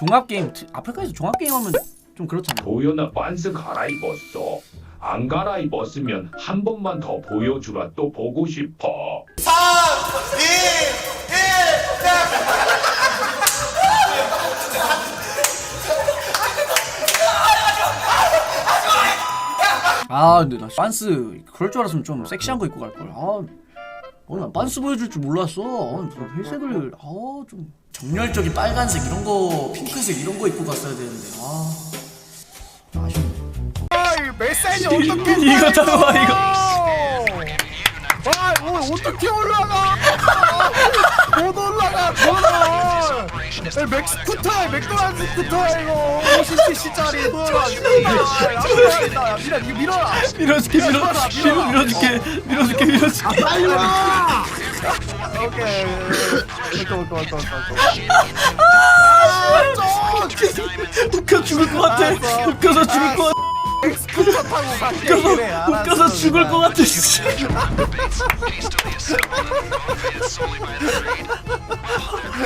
종합 게임 트- 아프리카에서 종합 게임 하면 좀 그렇잖아. 도연아 반스 갈아입었어. 안 갈아입었으면 한 번만 더 보여주라 또 보고 싶어. 아 근데 나 반스 그럴 줄 알았으면 좀 섹시한 거 입고 갈 걸. 아, 어, 나 반스 보여줄 줄 몰랐어. 아, 무슨 회색을 아 좀 정열적인 빨간색 이런 거 핑크색 이런 거 입고 갔어야 되는데 아 아쉽네. 메시지 어떻게 이거 잠깐만 이거. 아, 뭐 어떻게 올라가? 못 올라가, 저는. 맥스 쿠터야, 맥도날드 스쿠터야 이거. 50cc짜리 도어라. 밀어, 이거 밀어라. 밀어줄게 밀어 밀어 밀어줄게 밀어줄게 밀어줄게. 빨리 와. 오케이. 웃겨 죽을 것 같아. 웃겨서 죽을 것 같아. 맥스쿠터 타고 갈게. 웃겨서 그래, 알았어. 웃겨서 죽을 것 같아. 씨.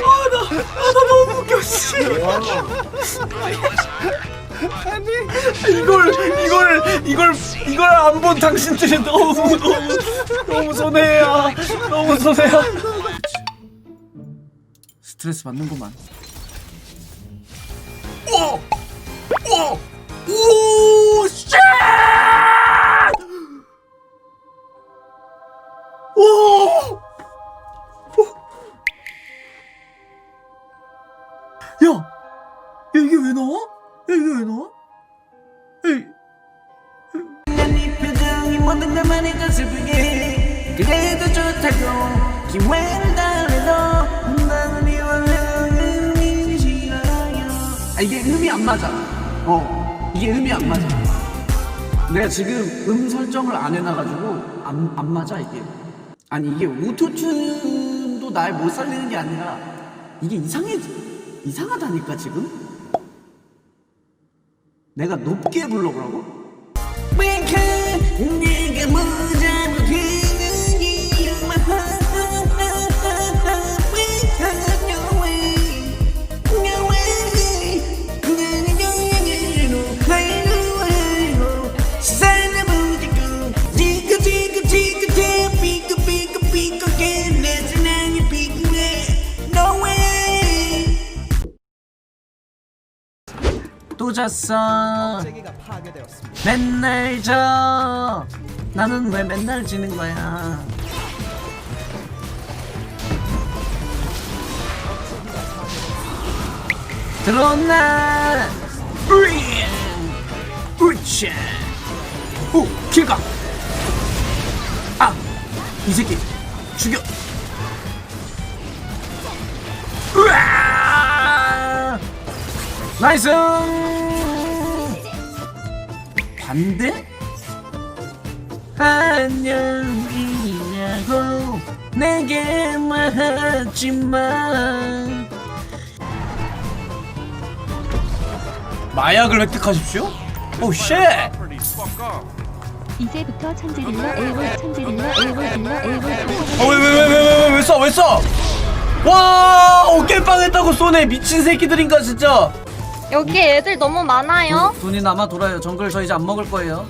아나 너무 웃겨 씨. 이걸 이걸 이걸 이걸 안 본 당신들이 너무 너무 너무 손해야 너무 손해야. 스트레스 받는구만. 오! 오! 오! 쉣! 오! 야! 야 이게 왜 나와? 아 이게 음이 안 맞아. 어 이게 음이 안 맞아. 내가 지금 음 설정을 안 해놔가지고 안, 안 맞아 이게. 아니 이게 오토튠도 날 못 살리는 게 아니라 이게 이상해 이상하다니까 지금. 내가 높게 불러보라고? 또 졌어. 맨날 져. 나는 왜 맨날 지는 거야? 들어온나? 으잉! 으쌰! 오, 길가! 아! 이 새끼! 죽여! 으아! 나이스! 반대? 안녕이라고 내게 말하지만 마약을 획득하십시오? 오 쉣! 이제부터 천재딜러 엘보 천재딜러 엘보 딜러 엘보 어, 왜, 왜, 왜, 왜, 왜, 왜 써, 왜 써? 와, 어깨빵 했다고 쏘네. 미친 새끼들인가, 진짜. 여기 애들 너무 많아요. 돈, 돈이 남아 돌아요. 정글 저 이제 안 먹을 거예요.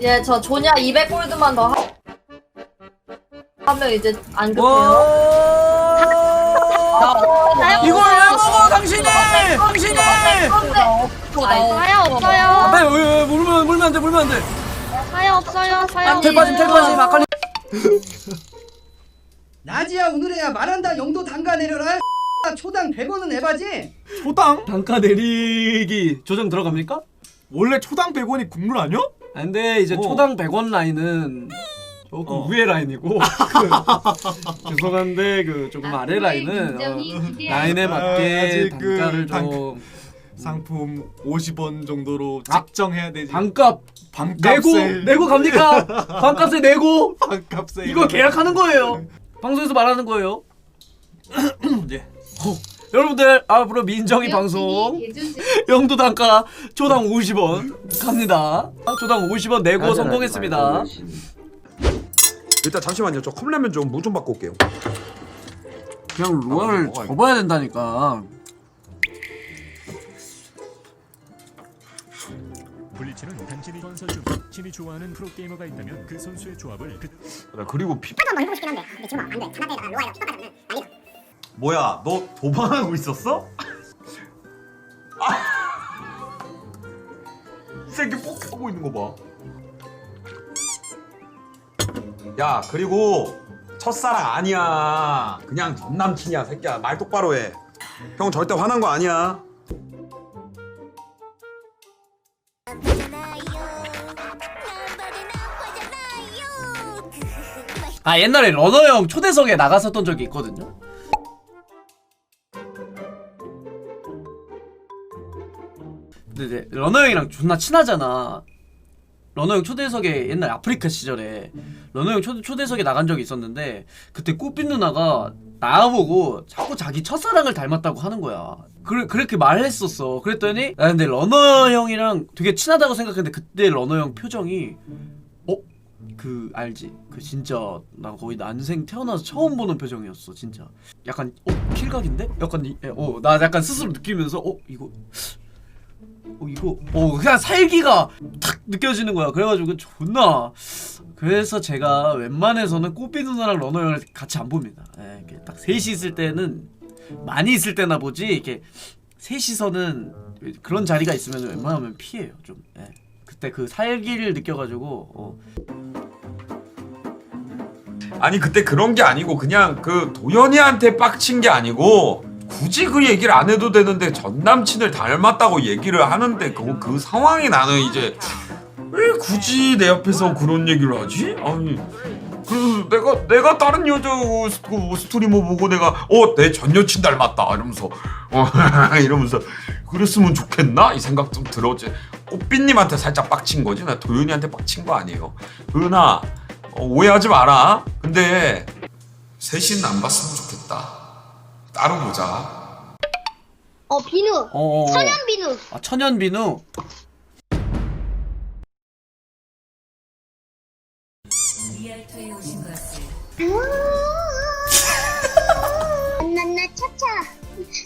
예, 저 조냐 200골드만 더 하... 하면 이제 안 급해요. 와! 이걸 왜 먹어, 당신이! 당신이! 사야 없어요. 빨리, 왜, 왜, 물면, 물면 안 돼, 물면 안 돼. 사야 없어요. 사야 텔 빠짐, 텔 빠짐, 아까리. 나지야 오늘에야 말한다 영도 단가 내려라 초당 100원은 에바지 초당? 단가 내리기 조정 들어갑니까? 원래 초당 100원이 국룰 아니야? 아, 근데 이제 어. 초당 100원 라인은 조금 어. 위에 라인이고 그, 죄송한데 그 조금 아래 라인은 어, 라인에 맞게 아직 그 단가를 단- 좀 상품 50원 정도로 아, 책정해야 되지 반값 반값 내고 세일. 내고 갑니까? 반값에 내고 반값 세일 이거 계약하는 거예요. 방송에서 말하는 거예요. 예. 어, 여러분들 앞으로 민정이 네, 방송 영도 단가 초당 50원 갑니다. 아, 초당 50원 내고 아, 성공했습니다. 아, 일단 잠시만요. 저 컵라면 좀 물 좀 받고 올게요. 그냥 루아를 아, 접어야 된다니까. 블리츠는 당신이 건설 중 신이 좋아하는 프로게이머가 있다면 그 선수의 조합을 그 그리고 피. 한번 해보고 싶긴 한데 근데 지금 안돼 차나대에다가 로아에다 피 깎아주면 난리 뭐야 너 도망하고 있었어? 아! 이 새끼 뻑하고 있는 거 봐. 야 그리고 첫사랑 아니야. 그냥 전 남친이야 새끼야. 말 똑바로 해. 형 절대 화난 거 아니야. 아 옛날에 러너 형 초대석에 나갔었던 적이 있거든요. 근데 이제 러너 형이랑 존나 친하잖아. 러너 형 초대석에 옛날 아프리카 시절에 러너 형 초, 초대석에 나간 적이 있었는데 그때 꽃빛 누나가 나보고 자꾸 자기 첫사랑을 닮았다고 하는 거야. 그래, 그렇게 말했었어. 그랬더니 나 근데 러너 형이랑 되게 친하다고 생각했는데 그때 러너 형 표정이 어? 그 알지? 그 진짜 나 거의 난생 태어나서 처음 보는 표정이었어 진짜 약간 어? 킬각인데? 약간 이- 예, 어나 약간 스스로 느끼면서 어? 이거 어 이거 어 그냥 살기가 탁 느껴지는 거야. 그래가지고 존나. 그래서 제가 웬만해서는 꽃비 누나랑 러너 형을 같이 안 봅니다. 예, 이렇게 딱 셋이 있을 때는 많이 있을 때나 보지 이렇게 셋이서는 그런 자리가 있으면 웬만하면 피해요 좀. 예. 그때 그 살기를 느껴가지고 어, 아니 그때 그런 게 아니고 그냥 그 도연이한테 빡친 게 아니고 굳이 그 얘기를 안 해도 되는데 전 남친을 닮았다고 얘기를 하는데 그, 그 상황이 나는 이제 왜 굳이 내 앞에서 그런 얘기를 하지? 아니 그래서 내가 내가 다른 여자 스- 그 스트리머 보고 내가 어 내 전 여친 닮았다 이러면서 어 이러면서 그랬으면 좋겠나 이 생각 좀 들었지 꽃빛님한테 살짝 빡친 거지 나 도연이한테 빡친 거 아니에요 은하 어, 오해하지 마라. 근데 셋이는 안 봤으면 좋겠다. 따로 보자. 어 비누. 어, 어, 어. 천연 비누. 아 천연 비누? 나나 차차.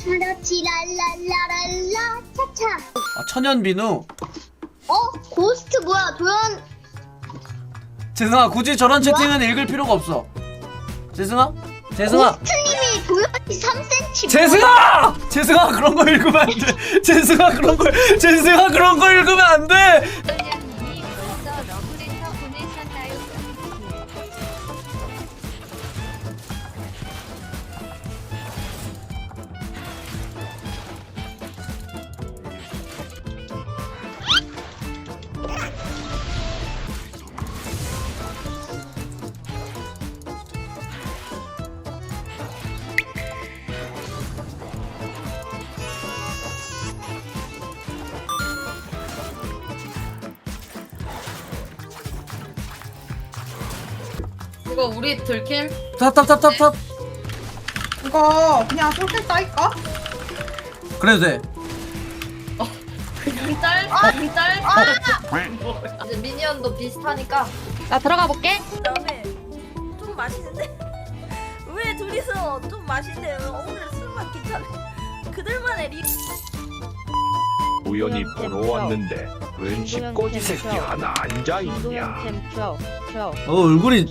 그렇지 랄랄라랄라 차차. 아 천연 비누? 어? 고스트 뭐야? 도연 재승아 굳이 저런 채팅은 읽을 필요가 없어. 재승아? 재승아? 고스트 도연이 3cm 재승아! 재승아 그런 거 읽으면 안 돼. 재승아 그런 거 재승아 그런 거 읽으면 안 돼 이거 우리 들킴? 탑탑탑탑탑 이거 그냥 솔직히 따일까? 그래도 돼 그냥 짤? 그냥 짤? 이제 미니언도 비슷하니까 나 들어가 볼게. 그다음에 좀 맛있는데 왜 둘이서 좀 맛있네요. 오늘 술만 괜찮네. 그들만의 리. 우연히 보러 왔는데 웬 시꺼지 새끼 하나 앉아 있냐? 어 얼굴이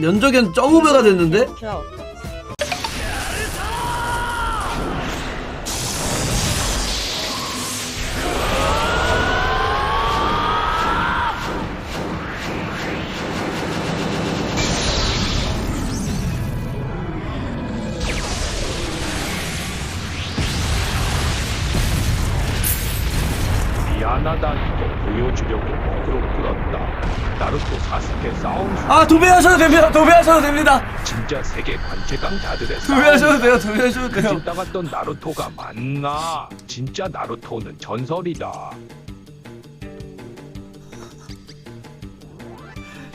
면적엔 쩌우배가 됐는데 보여주려고 먹으러 끌었다. 나루토 사스케 싸움 중아 도배하셔도 됩니다 도배하셔도 됩니다 진짜 세계 관제강 다들의 도배하셔도 돼요 도배하셔도 돼요 진 따갔던 나루토가 맞나? 진짜 나루토는 전설이다.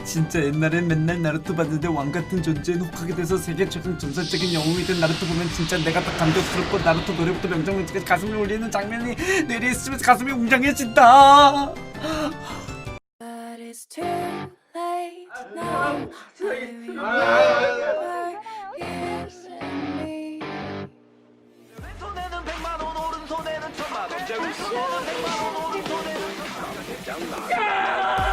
진짜 옛날엔 맨날 나루토 봤는데 왕 같은 존재인 혹하게 돼서 세계 최강 전설적인 영웅이 된 나루토 보면 진짜 내가 딱 감격스럽고 나루토 노래부터 명장면까지 가슴을 울리는 장면이 내리 있으면서 가슴이 웅장해진다 But it's too late now. 왼손에는 백만 원 오른손에는 천만 원. 제 왼손에는 백만 원 오른손에는 천만 원. 대장 나가